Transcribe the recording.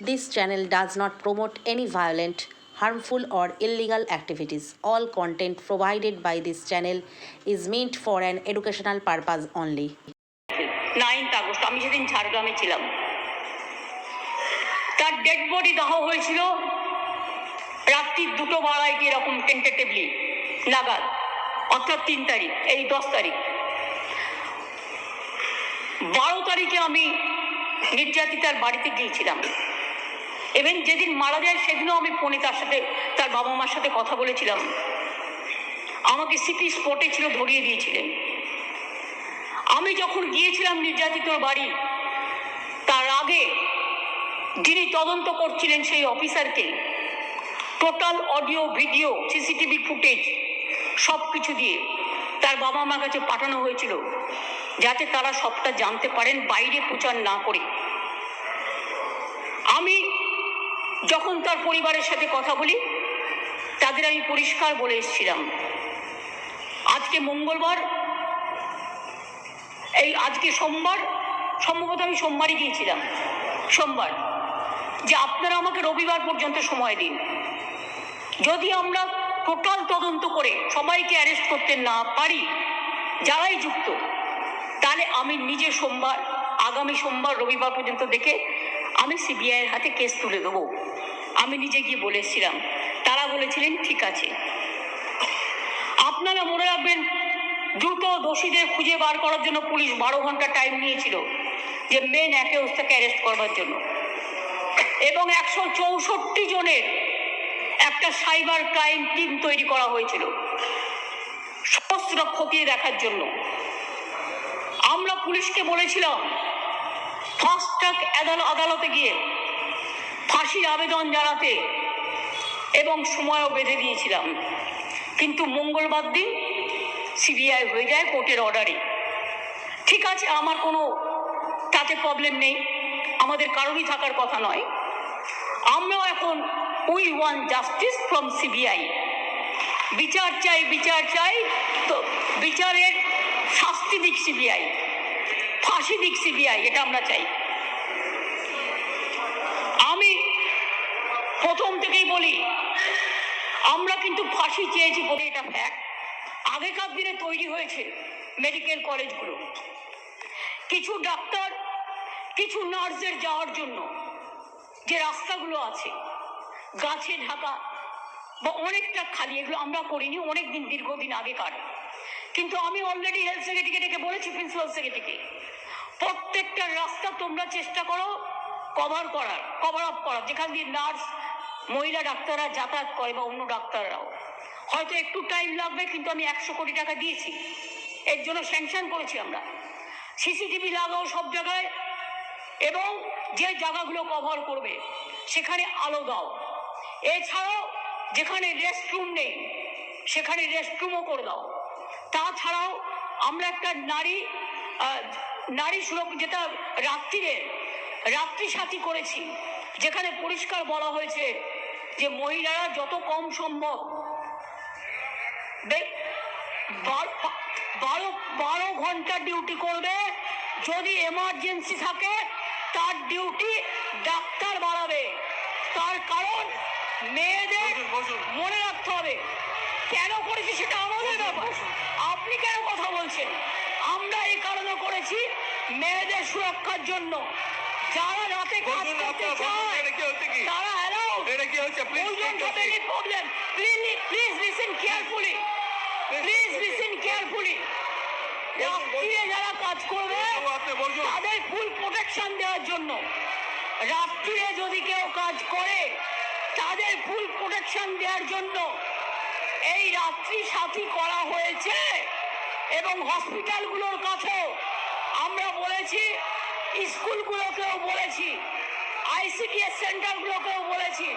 This channel does not promote any violent, harmful, or illegal activities. All content provided by this channel is meant for an educational purpose only. Ninth August আমি সেদিন ঝাড়গ্রামে ছিলাম তার dead body দাহ হয়েছিল রাত্রি দুটো বাড়াইটি এরকম টেন্টেটিভলি নাগাদ অর্থাৎ তিন তারিখ এই দশ তারিখ বারো তারিখে আমি নির্যাতিতার বাড়িতে গিয়েছিলাম এবং যেদিন মারা যায়, সেদিনও আমি ফোনে তার সাথে, তার বাবা মার সাথে কথা বলেছিলাম। আমাকে সিটি স্পটে ছিল, ধরিয়ে দিয়েছিলেন। আমি যখন গিয়েছিলাম নির্যাতিতর বাড়ি, তার আগে যিনি তদন্ত করছিলেন সেই অফিসারকে, total audio, video, CCTV footage সব কিছু দিয়ে তার বাবা মার কাছে পাঠানো হয়েছিল, যাতে তারা সবটা জানতে পারেন, বাইরে প্রচার না করে। আমি যখন তার পরিবারের সাথে কথা বলি, তাদের আমি পরিষ্কার বলে এসেছিলাম। আজকে মঙ্গলবার, এই আজকে সোমবার, সম্ভবত আমি সোমবারই গিয়েছিলাম, সোমবার, যে আপনারা আমাকে রবিবার পর্যন্ত সময় দিন। যদি আমরা টোটাল তদন্ত করে সবাইকে অ্যারেস্ট করতে না পারি, যারাই যুক্ত, তাহলে আমি নিজে সোমবার, আগামী সোমবার, রবিবার পর্যন্ত দেখে আমি সিবিআইয়ের হাতে কেস তুলে দেবো। আমি নিজে গিয়ে বলে এসেছিলাম তারা বলেছিলেন, ঠিক আছে। আপনারা মনে রাখবেন দ্রুত দোষীদের খুঁজে বার করার জন্য পুলিশ বারো ঘণ্টা টাইম নিয়েছিল, যে মেন একে ওস্তাকে অ্যারেস্ট করবার জন্য। এবং একশো চৌষট্টি জনের একটা সাইবার ক্রাইম টিম তৈরি করা হয়েছিল, সমস্ত খতিয়ে দেখার জন্য। আমরা পুলিশকে বলেছিলাম ফাস্ট ট্র্যাক আদালতে গিয়ে ফাঁসির আবেদন জানাতে এবং সময়ও বেঁধে দিয়েছিলাম। কিন্তু মঙ্গলবার দিন সিবিআই হয়ে যায় কোর্টের অর্ডারে। ঠিক আছে, আমার কোনো তাতে প্রবলেম নেই। আমাদের কারোরই থাকার কথা নয়। আমরাও এখন we want justice from CBI. বিচার চাই বিচার চাই, তো বিচারের শাস্তি দিক সিবিআই। ফাঁসি দিক সিবিআই, এটা আমরা চাই। প্রথম থেকেই বলি, আমরা কিন্তু ফাঁসি চেয়েছি বলে এটা ফ্যাক্ট আগেকার দিনে তৈরি হয়েছে মেডিকেল কলেজগুলো কিছু ডাক্তার কিছু নার্সের যাওয়ার জন্য যে রাস্তাগুলো আছে গাছে ঢাকা বা অনেকটা খালি, এগুলো আমরা করিনি অনেক দিন দীর্ঘদিন আগেকার কিন্তু আমি অলরেডি হেলথ সেক্রেটারিকে ডেকে বলেছি প্রিন্সিপাল সেক্রেটারিকে প্রত্যেকটা রাস্তা তোমরা চেষ্টা করো কভার করার কভার আপ করার। যেখান দিয়ে নার্স মহিলা ডাক্তাররা যাতায়াত করে বা অন্য ডাক্তাররাও। হয়তো একটু টাইম লাগবে, কিন্তু আমি একশো কোটি টাকা দিয়েছি। এর জন্য স্যাংশন করেছি আমরা। সিসিটিভি লাগাও সব জায়গায়, এবং যে জায়গাগুলো কভার করবে, সেখানে আলো দাও। এছাড়াও যেখানে রেস্টরুম নেই, সেখানে রেস্টরুমও করে দাও। তাছাড়াও আমরা একটা নারী নারী সুরক্ষা, যেটা রাত্রিরে রাত্রি সাথী করেছি যেখানে পরিষ্কার বলা হয়েছে যে মহিলারা যত কম সম্ভব বারো বারো ঘণ্টা ডিউটি করবে যদি এমার্জেন্সি থাকে তার ডিউটি ডাক্তার বাড়াবে। তার কারণ মেয়েদের মনে রাখতে হবে। কেন করেছি সেটা আমাদের ব্যাপার। আপনি কেন কথা বলছেন? আমরা এই কারণে করেছি মেয়েদের সুরক্ষার জন্য। যারা রাতে কাজ করতে চায়? তারা অ্যালাউড এটা কি হচ্ছে please any problem. Please, please listen carefully. Please listen carefully. যারা কাজ করবে তাদের ফুল প্রোটেকশন দেওয়ার জন্য রাত্রিরে যদি কেউ কাজ করে তাদের ফুল প্রোটেকশন দেওয়ার জন্য এই রাত্রি সাথী করা হয়েছে এবং হসপিটালগুলোর কাছেও আমরা বলেছি স্কুলগুলোকেও বলেছি আইসিডিএস সেন্টারগুলোকেও বলেছি।